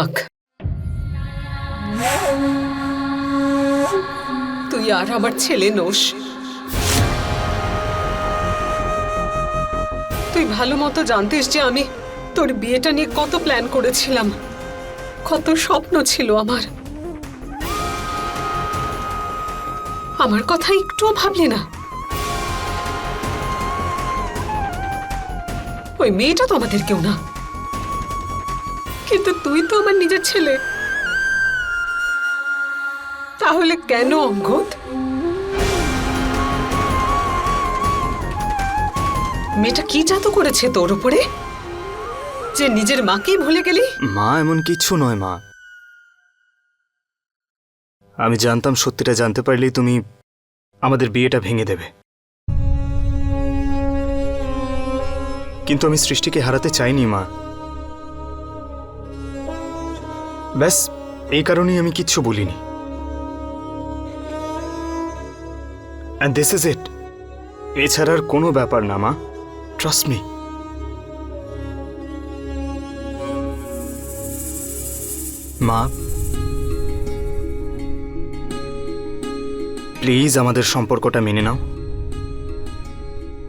থাক। তুই আর আমার ছেলে নোস। তুই ভালো মতো জানতিস যে আমি তোর বিয়েটা নিয়ে কত প্ল্যান করেছিলাম। কত স্বপ্ন ছিল আমার। আমার কথা একটুও ভাবলি না। ওই মেয়েটা তো আমাদের কেউ না। কিন্তু তুই তো আমার নিজের ছেলে। তাহলে কেন অঙ্গদ মেয়েটা কি জাদু করেছে তোর উপরে? যে নিজের মাকেই ভুলে গেলি? মা এমন কিছু নয়, মা। আমি জানতাম সত্যিটা জানতে পারলেই তুমি আমাদের বিয়েটা ভেঙে দেবে। কিন্তু আমি সৃষ্টিকে হারাতে চাইনি, মা। ব্যাস, এই কারণেই আমি কিচ্ছু বলিনি। দিস ইজ ইট এছাড়ার কোনো ব্যাপার না, মা। ট্রাস্ট মি মা। প্লিজ আমাদের সম্পর্কটা মেনে নাও।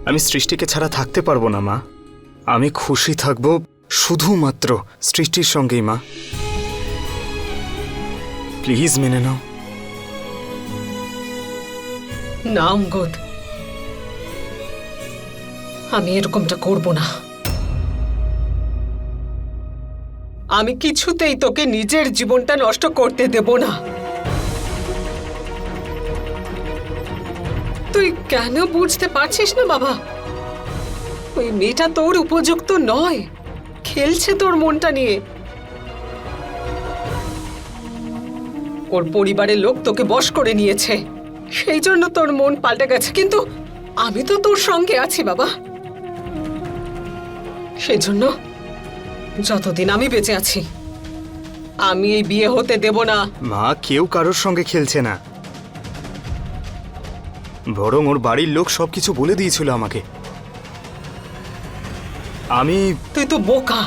আমি সৃষ্টিকে ছাড়া থাকতে পারব না, মা। আমি খুশি থাকব শুধুমাত্র সৃষ্টির সঙ্গেই, মা। প্লিজ মেনে নাও। না অঙ্গদ আমি এরকমটা করব না। আমি কিছুতেই তোকে নিজের জীবনটা নষ্ট করতে দেব না। তুই কেন বুঝতে পারছিস না, বাবা? ওই মেয়েটা তোর উপযুক্ত নয়। খেলছে তোর মনটা নিয়ে। ওর পরিবারের লোক তোকে বশ করে নিয়েছে। সেই জন্য তোর মন পাল্টে গেছে কিন্তু আমি তো তোর সঙ্গে আছি বাবা। সেই জন্য যতদিন আমি বেঁচে আছি আমি এই বিয়ে হতে দেব না। মা কেউ কারোর সঙ্গে খেলছে না। বরং ওর বাড়ির লোক সবকিছু বলে দিয়েছিল আমাকে। আমি তুই তো বোকা।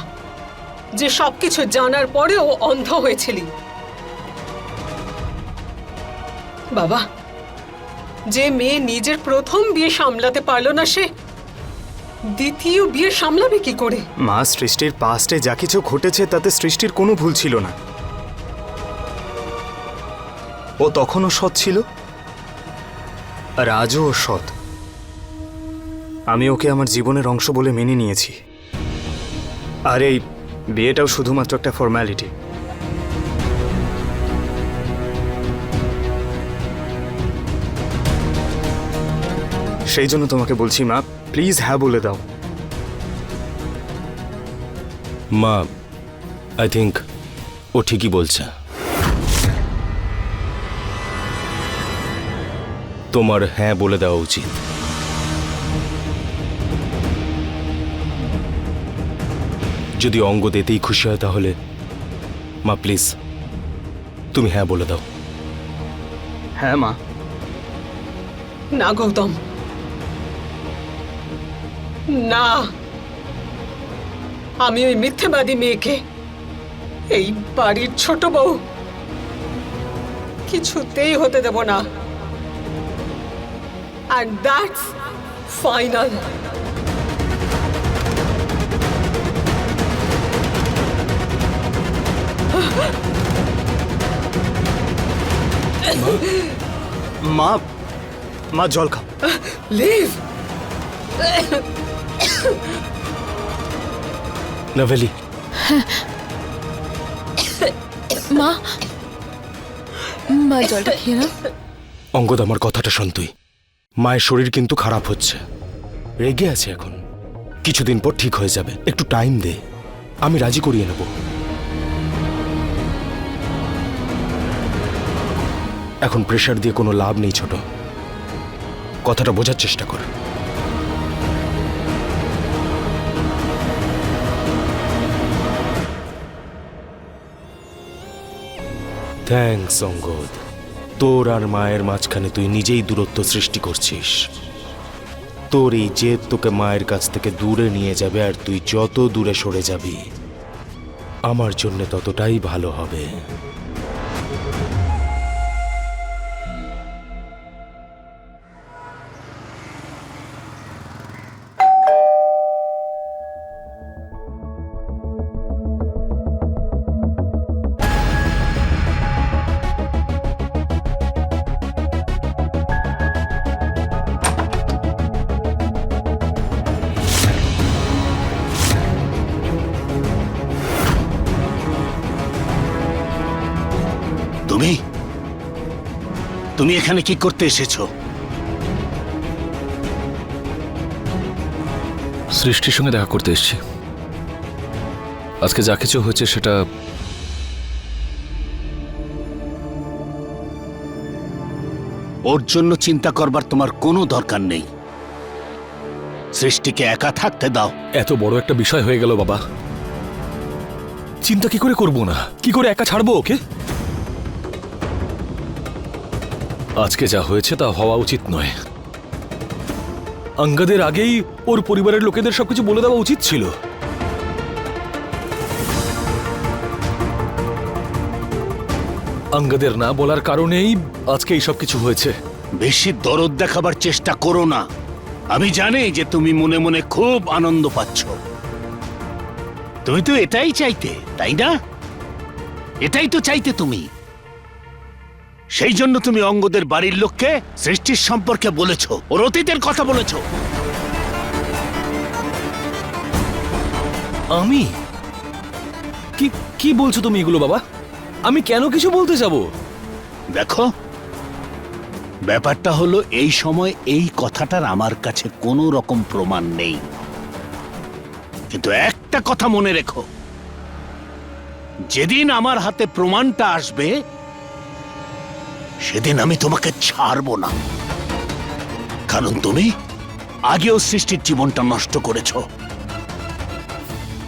যে সবকিছু জানার পরেও অন্ধ হয়েছিলি। বাবা। যে মেয়ে নিজের প্রথম বিয়ে সামলাতে পারল না সে, দ্বিতীয় বিয়ে সামলাবে কি করে? মা, সৃষ্টির পাস্টে যা কিছু ঘটেছে তাতে সৃষ্টির কোনো ভুল ছিল না। ও তখনও সৎ ছিল? আর আজও ও সৎ। আমি ওকে আমার জীবনের অংশ বলে মেনে নিয়েছি। আর এই বিয়েটাও শুধুমাত্র একটা ফর্ম্যালিটি সেই জন্য তোমাকে বলছি মা প্লিজ হ্যাঁ বলে দাও। মা আই থিঙ্ক ও ঠিকই বলছে। তোমার হ্যাঁ বলে দেওয়া উচিত। যদি অঙ্গ দিতেই খুশি হয় তাহলে মা প্লিজ তুমি হ্যাঁ বলে দাও। হ্যাঁ মা। না গৌতম। না। আমি ওই মিথ্যেবাদী মেয়েকে এই বাড়ির ছোট বউ কিছুতেই হতে দেব না। And that's final মা মা জল খাও। Leave! নভেলি মা মা জলটা খেয়ে না অঙ্গদ আমার কথাটা শোন তুই। মায়ের শরীর কিন্তু খারাপ হচ্ছে। রেগে আছে এখন। কিছুদিন পর ঠিক হয়ে যাবে। একটু টাইম দে। আমি রাজি করিয়ে নেব। এখন প্রেশার দিয়ে কোনো লাভ নেই ছোট। কথাটা বোঝার চেষ্টা কর। থ্যাংকস অঙ্গদ তোর আর মায়ের মাঝখানে তুই নিজেই দূরত্ব সৃষ্টি করছিস। তোর এই জেদ তোকে মায়ের কাছ থেকে দূরে নিয়ে যাবে আর তুই যত দূরে সরে যাবি, আমার জন্য ততটাই ভালো হবে। তুমি এখানে কি করতে এসেছ? সৃষ্টির সঙ্গে দেখা করতে এসেছি। আজকে যা কিছু হয়েছে সেটা ওর জন্য চিন্তা করবার তোমার কোনো দরকার নেই। সৃষ্টিকে একা থাকতে দাও। এত বড় একটা বিষয় হয়ে গেল বাবা। চিন্তা কি করে করব না? কি করে একা ছাড়বো ওকে? আজকে যা হয়েছে তা হওয়া উচিত নয়। আঙ্গাদের আগেই ওর পরিবারের লোকেদের সবকিছু বলে দেওয়া উচিত ছিল। আঙ্গাদের না বলার কারণেই আজকে এই সব কিছু হয়েছে। বেশি দরদ দেখাবার চেষ্টা করো না। আমি জানি যে তুমি মনে মনে খুব আনন্দ পাচ্ছ। তুমি তো এটাই চাইতে, তাই না? এটাই তো চাইতে তুমি। সেই জন্য তুমি অঙ্গদের বাড়ির লোককে সৃষ্টির সম্পর্কে বলেছ ওর অতীতের কথা বলেছ। আমি? কি কি বলছো তুমি এগুলো বাবা? আমি কেন কিছু বলতে যাব? দেখো ব্যাপারটা হলো এই সময় এই কথাটার আমার কাছে কোনো রকম প্রমাণ নেই। কিন্তু একটা কথা মনে রেখো যেদিন আমার হাতে প্রমাণটা আসবে সেদিন আমি তোমাকে ছাড়বো না। কারণ তুমি আগেও সৃষ্টির জীবনটা নষ্ট করেছ।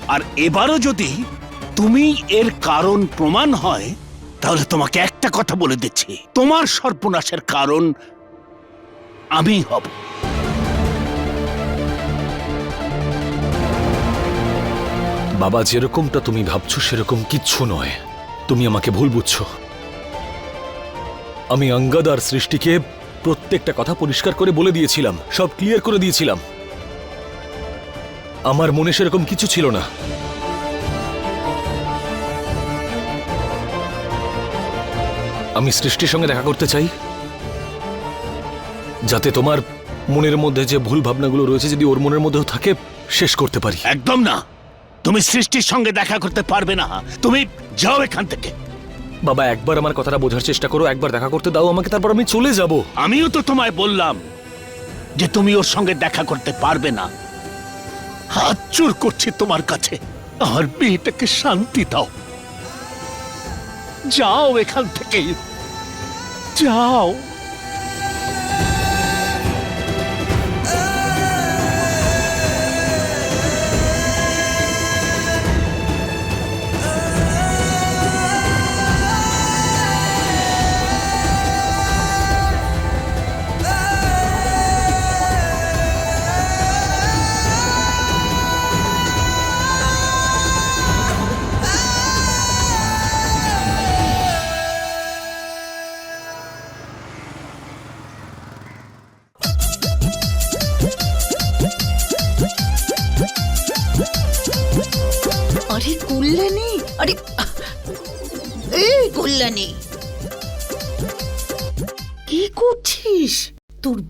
আর এবারও যদি তুমি এর কারণ প্রমাণ হয়, তাহলে তোমাকে একটা কথা বলে দিচ্ছি। তোমার সর্বনাশের কারণ আমি হব। বাবা, যেরকমটা তুমি ভাবছ, সেরকম কিচ্ছু নয়। তুমি আমাকে ভুল বুঝছ। আমি অঙ্গদ আর সৃষ্টিকে প্রত্যেকটা কথা পরিষ্কার করে বলে দিয়েছিলাম, সব ক্লিয়ার করে দিয়েছিলাম। আমার মনে সেরকম কিছু ছিল না। আমি সৃষ্টির সঙ্গে দেখা করতে চাই, যাতে তোমার মনের মধ্যে যে ভুল ভাবনাগুলো রয়েছে যদি ওর মনের মধ্যেও থাকে, শেষ করতে পারি। একদম না। তুমি সৃষ্টির সঙ্গে দেখা করতে পারবে না। তুমি যাও এখান থেকে। বাবা, একবার আমার কথাটা বোঝার চেষ্টা করো, একবার দেখা করতে দাও আমাকে, তারপর আমি চলে যাব। আমিও তো তোমায় বললাম যে তুমি ওর সঙ্গে দেখা করতে পারবে না। হাত চোর করছি তোমার কাছে, আর মেয়েটাকে শান্তি দাও। যাও এখান থেকে যাও।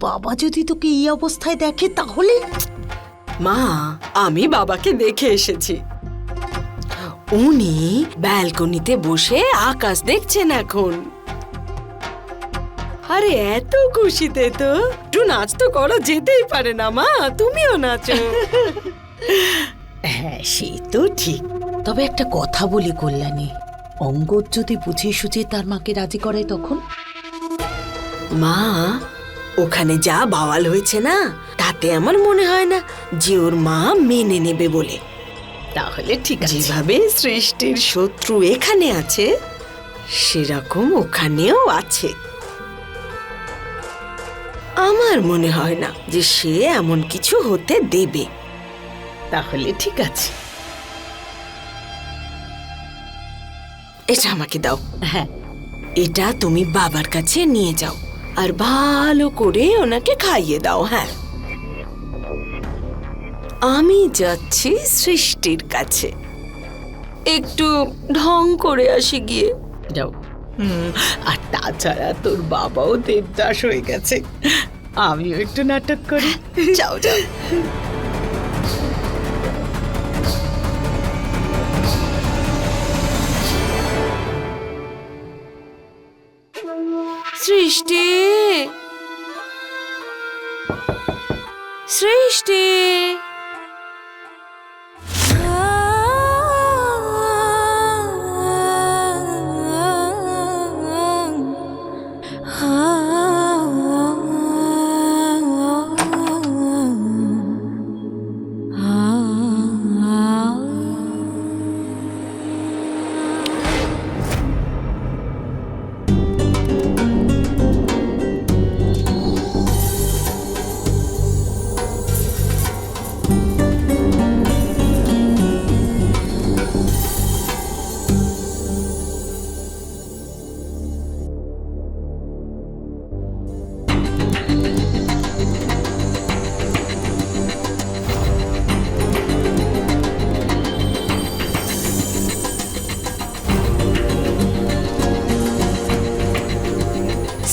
বাবা যদি তোকে এই অবস্থায় দেখে তাহলে? মা আমি বাবাকে দেখে এসেছি। উনি ব্যালকনিতে বসে আকাশ দেখছেন এখন। আরে এত খুশিতে তো। একটু নাচ তো করা যেতেই পারে না মা তুমিও নাচো। হ্যাঁ সে তো ঠিক। তবে একটা কথা বলি কল্যাণী। অঙ্গদ যদি বুঝিয়ে সুঝিয়ে তার মাকে রাজি করায় তখন? মা ওখানে যা বাওয়াল হয়েছে না তাতে আমার মনে হয় না যে ওর মা মেনে নেবে বলে। তাহলে ঠিক আছে। যেভাবে সৃষ্টির শত্রু এখানে আছে সেরকম ওখানেও আছে। আমার মনে হয় না যে সে এমন কিছু হতে দেবে। তাহলে ঠিক আছে। এটা আমাকে দাও। হ্যাঁ। এটা তুমি বাবার কাছে নিয়ে যাও। আর ভালো করে ওনাকে খাইয়ে দাও হ্যাঁ। আমি যাচ্ছি সৃষ্টির কাছে। একটু ঢং করে আসি গিয়ে। যাও। হুম, আর তাছাড়া তোর বাবাও দেবদাস হয়ে গেছে। আমিও একটু নাটক করি। যাও যাও। সৃষ্টি। সৃষ্টি।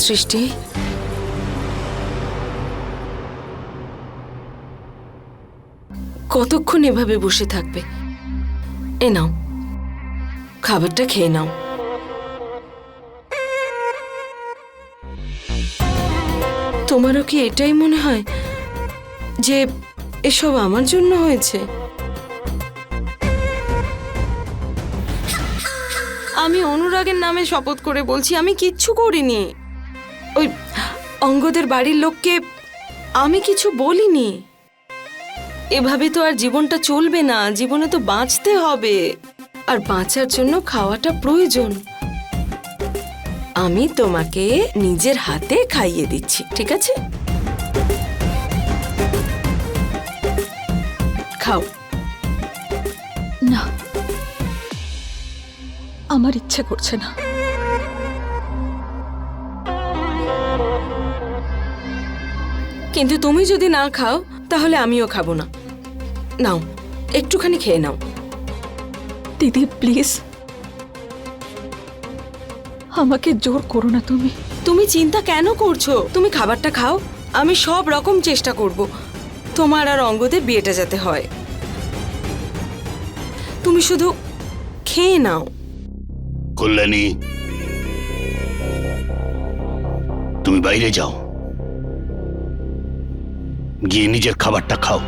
সৃষ্টি? কতক্ষণ এভাবে বসে থাকবে? এ নাও, খাবারটা খেয়ে নাও। তোমারও কি এটাই মনে হয় যে এসব আমার জন্য হয়েছে? আমি অনুরাগের নামে শপথ করে বলছি, আমি কিচ্ছু করিনি। ওই অঙ্গদের বাড়ির লোককে আমি কিছু বলিনি। এভাবে তো আর জীবনটা চলবে না, জীবনে তো বাঁচতে হবে। আর বাঁচার জন্য খাওয়াটা প্রয়োজন। আমি তোমাকে নিজের হাতে খাইয়ে দিচ্ছি, ঠিক আছে? খাও। না। আমার ইচ্ছে করছে না। কিন্তু তুমি যদি না খাও তাহলে আমিও খাব না। নাও একটুখানি খেয়ে নাও। দিদি প্লিজ। আমাকে জোর করো না তুমি। তুমি চিন্তা কেন করছ? তুমি খাবারটা খাও আমি সব রকম চেষ্টা করব। তোমার আর অঙ্গদের বিয়েটা যাতে হয়। তুমি শুধু খেয়ে নাও। কল্যাণী তুমি বাইরে যাও। গিয়ে নিজের খাবারটা খাও।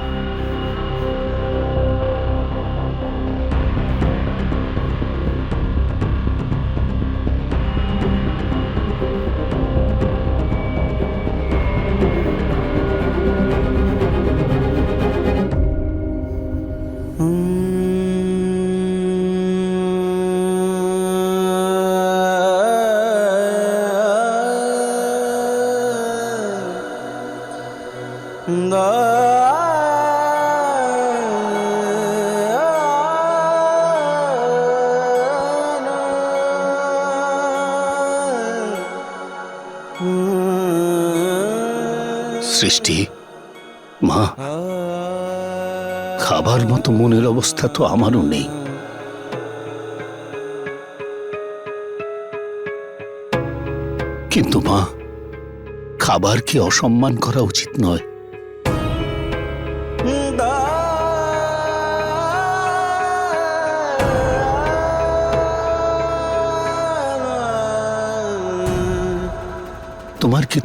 সৃষ্টি। মা, খাবার মতো মনের অবস্থা তো আমারও নেই। কিন্তু মা, খাবার কি অসম্মান করা উচিত নয়?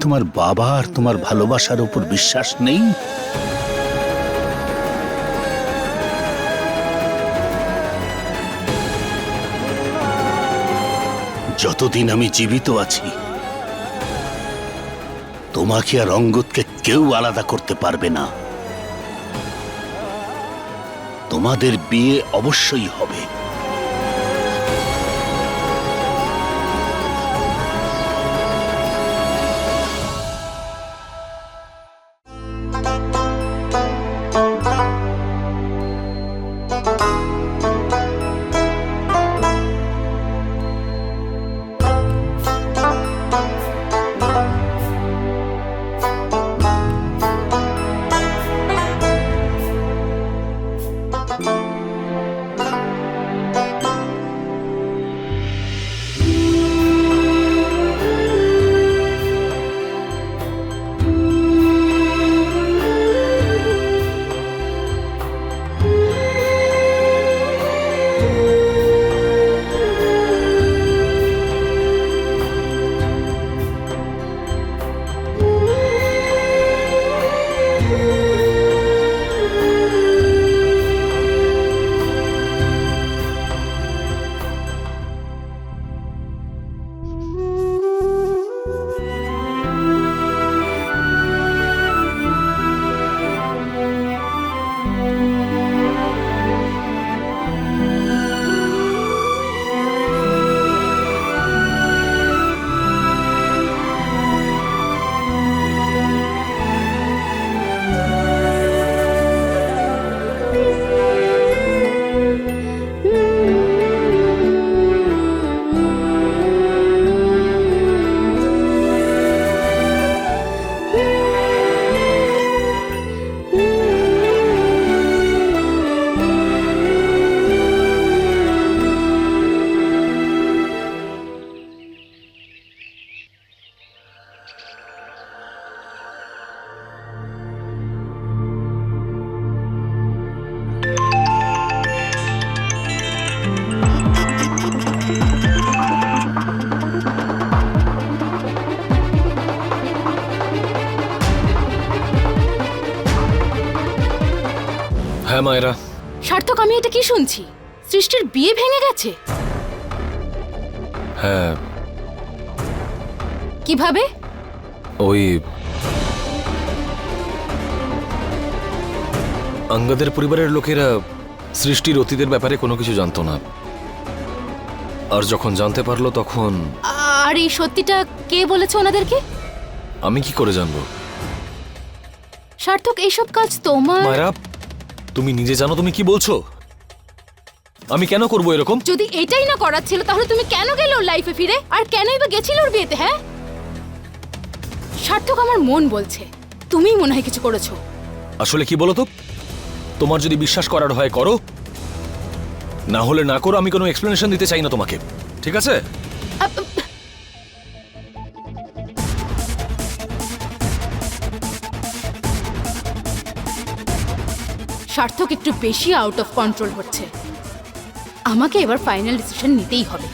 তোমার বাবা আর তোমার ভালোবাসার উপর বিশ্বাস নেই? যতদিন আমি জীবিত আছি, তোমাকে আর অঙ্গদকে কেউ আলাদা করতে পারবে না। তোমাদের বিয়ে অবশ্যই হবে। শুনছি সৃষ্টির বিয়ে ভেঙে গেছে? হ্যাঁ। কীভাবে? ওই আঙ্গাদের পরিবারের লোকেরা সৃষ্টির অতীতের ব্যাপারে কোনো কিছু জানতো না। আর যখন জানতে পারল তখন আর এই সত্যিটা কে বলেছে ওনাদেরকে? আমি কি করে জানব? সার্থক এইসব কাজ তোমার মায়েরা তুমি নিজে জানো তুমি কি বলছো? আমি কেন করব এরকম? যদি এটাই না করার ছিল তাহলে তুমি কেন গেলে ওর লাইফে ফিরে? আর কেনই বা গেছিল ওর বিয়েতে হ্যাঁ? সার্থক আমার মন বলছে। তুমিই মনে হয় কিছু করেছ। আসলে কি বলো তো তোমার যদি বিশ্বাস করার হয় করো। না হলে না করো আমি কোনো এক্সপ্লেনেশন দিতে চাই না তোমাকে। ঠিক আছে? সার্থক একটু বেশি আউট অফ কন্ট্রোল হচ্ছে। আমাকে এবার ফাইনাল ডিসিশন নিতেই হবে।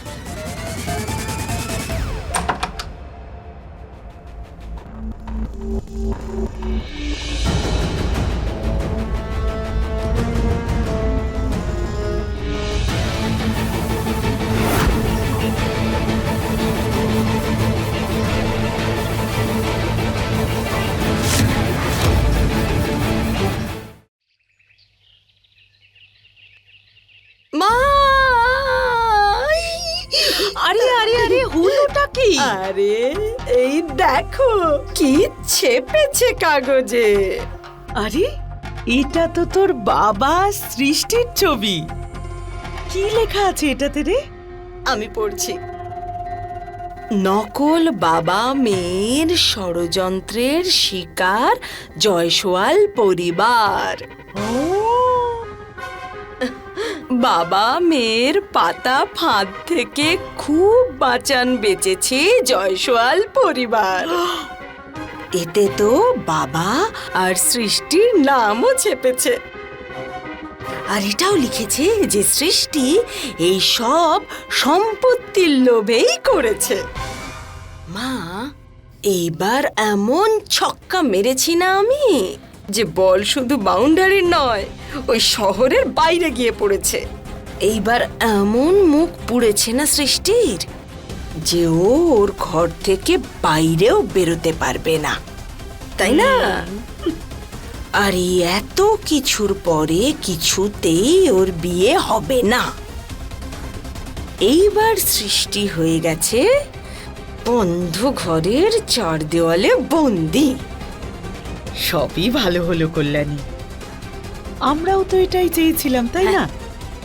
আরে, এই দেখো, কি ছেপেছে কাগজে। আরে, এটা তো তোর বাবা সৃষ্টির ছবি। কি লেখা আছে এটাতে রে? আমি পড়ছি। নকল বাবা মেয়ের ষড়যন্ত্রের শিকার জয়সওয়াল পরিবার। বাবা মেয়ের পাতা ফাঁদ থেকে খুব বাঁচান বেঁচেছে জয়সওয়াল পরিবার। এতে তো বাবা আর সৃষ্টির নামও ছেপেছে। আর এটাও লিখেছে যে সৃষ্টি এই সব সম্পত্তির লোভেই করেছে। মা, এইবার এমন ছক্কা মেরেছি না আমি। যে বল শুধু বাউন্ডারির নয় ওই শহরের বাইরে গিয়ে পড়েছে। এইবার এমন মুখ পুড়েছে না সৃষ্টির যে ও ওর ঘর থেকে বাইরেও বেরোতে পারবে না। তাই না? আর এত কিছুর পরে কিছুতেই ওর বিয়ে হবে না। এইবার সৃষ্টি হয়ে গেছে বন্ধ ঘরের চার দেওয়ালে বন্দি। সবই ভালো হলো কল্যাণী। আমরাও তো এটাই চেয়েছিলাম তাই না?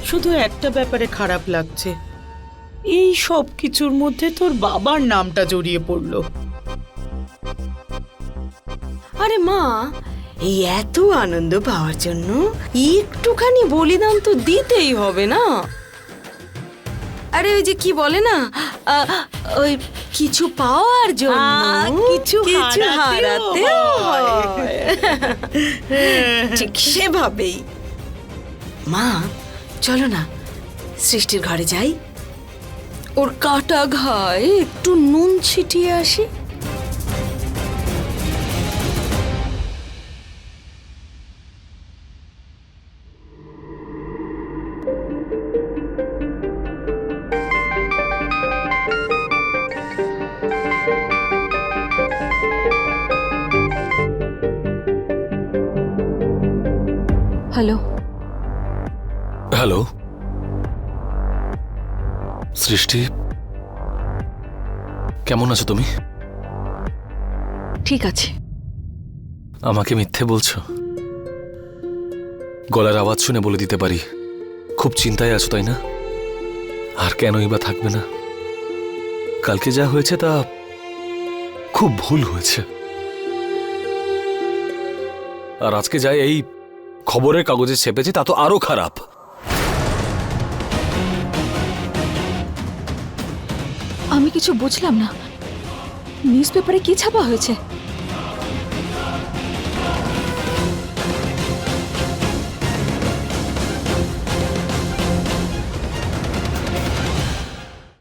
শুধু একটা ব্যাপারে খারাপ লাগছে। এই সব কিছুর মধ্যে তোর বাবার নামটা জড়িয়ে পড়ল। আরে মা এই এত আনন্দ পাওয়ার জন্য একটুখানি বলিদান তো দিতেই হবে না? আরে ওই যে কি বলে না ওই কিছু পাওয়ার জন্য কিছু কিছু হয়। হয়। ঠিক সেভাবেই মা চলো না সৃষ্টির ঘরে যাই ওর কাটা ঘায় একটু নুন ছিটিয়ে আসি সৃষ্টি কেমন আছো তুমি? ঠিক আছে। আমাকে মিথ্যে বলছো? গলার আওয়াজ শুনে বলে দিতে পারি খুব চিন্তায় আছো তাই না? আর কেনই বা থাকবে না? কালকে যা হয়েছে তা খুব ভুল হয়েছে। আর আজকে যাই এই খবরের কাগজে ছেপেছে তা তো আরও খারাপ। কিছু বুঝলাম না। নিউজ পেপারে কি ছাপা হয়েছে?